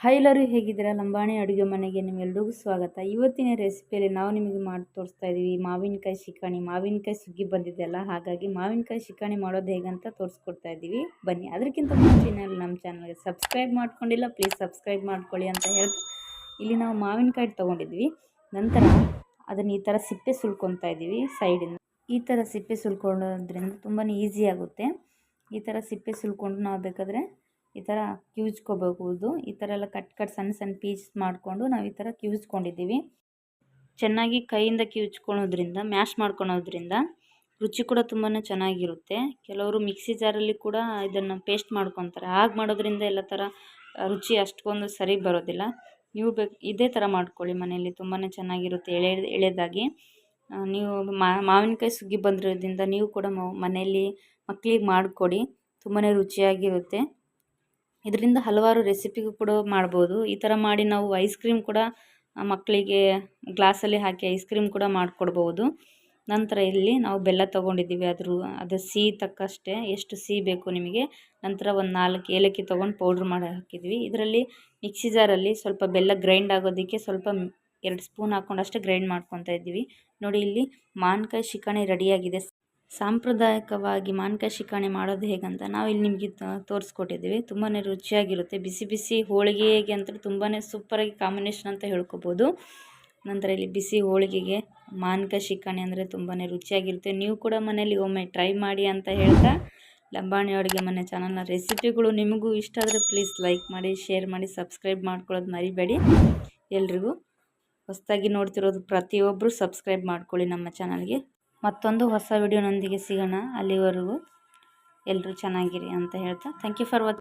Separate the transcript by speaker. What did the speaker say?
Speaker 1: Hi ಎಲ್ಲರೂ ಹೇಗಿದ್ದೀರಾ? ಲಂಬಾಣಿ ಅಡುಗೆ ಮನೆಗೆ ನಿಮ್ಮೆಲ್ರಿಗೂ ಸ್ವಾಗತ. ಇವತ್ತಿನ ರೆಸಿಪಿಯಲ್ಲಿ ನಾವು ನಿಮಗೆ ಮಾಡಿ ತೋರಿಸ್ತಾ ಇದ್ದೀವಿ ಮಾವಿನಕಾಯಿ ಶಿಕಾಣಿ ಮಾವಿನಕಾಯಿ ಸುಗ್ಗಿ ಬಂದಿದೆಯಲ್ಲ, ಹಾಗಾಗಿ ಮಾವಿನಕಾಯಿ ಶಿಕಾಣಿ ಮಾಡೋದು ಹೇಗಂತ ತೋರಿಸ್ಕೊಡ್ತಾ ಇದ್ದೀವಿ. ಬನ್ನಿ, ಅದಕ್ಕಿಂತ ಮುಂಚೆ ನಮ್ಮ ಚಾನಲ್ಗೆ ಸಬ್ಸ್ಕ್ರೈಬ್ ಮಾಡ್ಕೊಂಡಿಲ್ಲ, ಪ್ಲೀಸ್ ಸಬ್ಸ್ಕ್ರೈಬ್ ಮಾಡ್ಕೊಳ್ಳಿ ಅಂತ ಹೇಳಿ ಇಲ್ಲಿ ನಾವು ಮಾವಿನಕಾಯಿ ತೊಗೊಂಡಿದ್ವಿ ನಂತರ ಅದನ್ನು ಈ ಥರ ಸಿಪ್ಪೆ ಸುಲ್ಕೊತಾ ಇದ್ದೀವಿ ಸೈಡಿಂದ. ಈ ಥರ ಸಿಪ್ಪೆ ಸುಲ್ಕೊಳ್ಳೋದ್ರಿಂದ ತುಂಬಾ ಈಸಿ ಆಗುತ್ತೆ. ಈ ಥರ ಸಿಪ್ಪೆ ಸುಲ್ಕೊಂಡು ನಾವು ಬೇಕಾದರೆ ಈ ಥರ ಕಿವುಚ್ಕೋಬಹುದು ಈ ಥರ ಎಲ್ಲ ಕಟ್ ಕಟ್ ಸಣ್ಣ ಸಣ್ಣ ಪೀಸ್ ಮಾಡಿಕೊಂಡು ನಾವು ಈ ಥರ ಕಿವುಚ್ಕೊಂಡಿದ್ದೀವಿ ಚೆನ್ನಾಗಿ ಕೈಯಿಂದ ಕಿವಿಚ್ಕೊಳೋದ್ರಿಂದ ಮ್ಯಾಶ್ ಮಾಡ್ಕೊಳೋದ್ರಿಂದ ರುಚಿ ಕೂಡ ತುಂಬಾ ಚೆನ್ನಾಗಿರುತ್ತೆ. ಕೆಲವರು ಮಿಕ್ಸಿ ಜಾರಲ್ಲಿ ಕೂಡ ಇದನ್ನು ಪೇಸ್ಟ್ ಮಾಡ್ಕೊತಾರೆ. ಹಾಗೆ ಮಾಡೋದ್ರಿಂದ ಎಲ್ಲ ಥರ ರುಚಿ ಅಷ್ಟೊಂದು ಸರಿ ಬರೋದಿಲ್ಲ. ನೀವು ಬೇಕು, ಇದೇ ಥರ ಮಾಡ್ಕೊಳ್ಳಿ ಮನೆಯಲ್ಲಿ. ತುಂಬಾ ಚೆನ್ನಾಗಿರುತ್ತೆ ಎಳೆ, ಎಳೆದಾಗಿ. ನೀವು ಮಾವಿನಕಾಯಿ ಸುಗ್ಗಿ ಬಂದಿರೋದ್ರಿಂದ ನೀವು ಕೂಡ ಮನೆಯಲ್ಲಿ ಮಕ್ಕಳಿಗೆ ಮಾಡಿಕೊಡಿ. ತುಂಬಾ ರುಚಿಯಾಗಿರುತ್ತೆ. ಇದರಿಂದ ಹಲವಾರು ರೆಸಿಪಿಗೂ ಕೂಡ ಮಾಡ್ಬೋದು. ಈ ಥರ ಮಾಡಿ ನಾವು ಐಸ್ ಕ್ರೀಮ್ ಕೂಡ ಮಕ್ಕಳಿಗೆ ಗ್ಲಾಸಲ್ಲಿ ಹಾಕಿ ಐಸ್ ಕ್ರೀಮ್ ಕೂಡ ಮಾಡಿಕೊಡ್ಬೋದು. ನಂತರ ಇಲ್ಲಿ ನಾವು ಬೆಲ್ಲ ತೊಗೊಂಡಿದ್ದೀವಿ. ಅದ್ರ, ಅದು ಸಿಹಿ ತಕ್ಕಷ್ಟೇ. ಎಷ್ಟು ಸಿಹಿ ಬೇಕು ನಿಮಗೆ? ನಂತರ ಒಂದು ನಾಲ್ಕು ಏಲಕ್ಕಿ ತೊಗೊಂಡು ಪೌಡ್ರ್ ಮಾಡಿ ಹಾಕಿದ್ವಿ. ಇದರಲ್ಲಿ ಮಿಕ್ಸಿ ಜಾರಲ್ಲಿ ಸ್ವಲ್ಪ ಬೆಲ್ಲ ಗ್ರೈಂಡ್ ಆಗೋದಕ್ಕೆ ಸ್ವಲ್ಪ ಎರಡು ಸ್ಪೂನ್ ಹಾಕ್ಕೊಂಡು ಗ್ರೈಂಡ್ ಮಾಡ್ಕೊತಾ ಇದ್ದೀವಿ. ನೋಡಿ ಇಲ್ಲಿ ಮಾವಿನಕಾಯಿ ಶಿಕಣಿ ರೆಡಿಯಾಗಿದೆ ಸಾಂಪ್ರದಾಯಿಕವಾಗಿ ಮಾನಕ ಶಿಕಾಣಿ ಮಾಡೋದು ಹೇಗಂತ ನಾವು ಇಲ್ಲಿ ನಿಮಗೆ ತೋರಿಸ್ಕೊಟ್ಟಿದ್ದೀವಿ. ತುಂಬಾ ರುಚಿಯಾಗಿರುತ್ತೆ. ಬಿಸಿ ಬಿಸಿ ಹೋಳಿಗೆಗೆ ಅಂತ ತುಂಬಾ ಸೂಪರಾಗಿ ಕಾಂಬಿನೇಷನ್ ಅಂತ ಹೇಳ್ಕೊಬೋದು. ನಂತರ ಇಲ್ಲಿ ಬಿಸಿ ಹೋಳಿಗೆಗೆ ಮಾನಕ ಶಿಕಾಣಿ ಅಂದರೆ ತುಂಬಾ ರುಚಿಯಾಗಿರುತ್ತೆ. ನೀವು ಕೂಡ ಮನೇಲಿ ಒಮ್ಮೆ ಟ್ರೈ ಮಾಡಿ ಅಂತ ಹೇಳ್ತಾ ಲಂಬಾಣಿ ಅಡುಗೆ ಮನೆ ಚಾನಲ್ನ ರೆಸಿಪಿಗಳು ನಿಮಗೂ ಇಷ್ಟ ಆದರೆ ಪ್ಲೀಸ್ ಲೈಕ್ ಮಾಡಿ ಶೇರ್ ಮಾಡಿ ಸಬ್ಸ್ಕ್ರೈಬ್ ಮಾಡ್ಕೊಳ್ಳೋದು ಮರಿಬೇಡಿ. ಎಲ್ರಿಗೂ ಹೊಸದಾಗಿ ನೋಡ್ತಿರೋದು ಪ್ರತಿಯೊಬ್ಬರು ಸಬ್ಸ್ಕ್ರೈಬ್ ಮಾಡ್ಕೊಳ್ಳಿ ನಮ್ಮ ಚಾನಲ್ಗೆ ಮತ್ತೊಂದು ಹೊಸ ವಿಡಿಯೋನೊಂದಿಗೆ ಸಿಗೋಣ. ಅಲ್ಲಿವರೆಗೂ ಎಲ್ಲರೂ ಚೆನ್ನಾಗಿರಿ ಅಂತ ಹೇಳ್ತಾ ಥ್ಯಾಂಕ್ ಯು ಫಾರ್ ವಾಚ್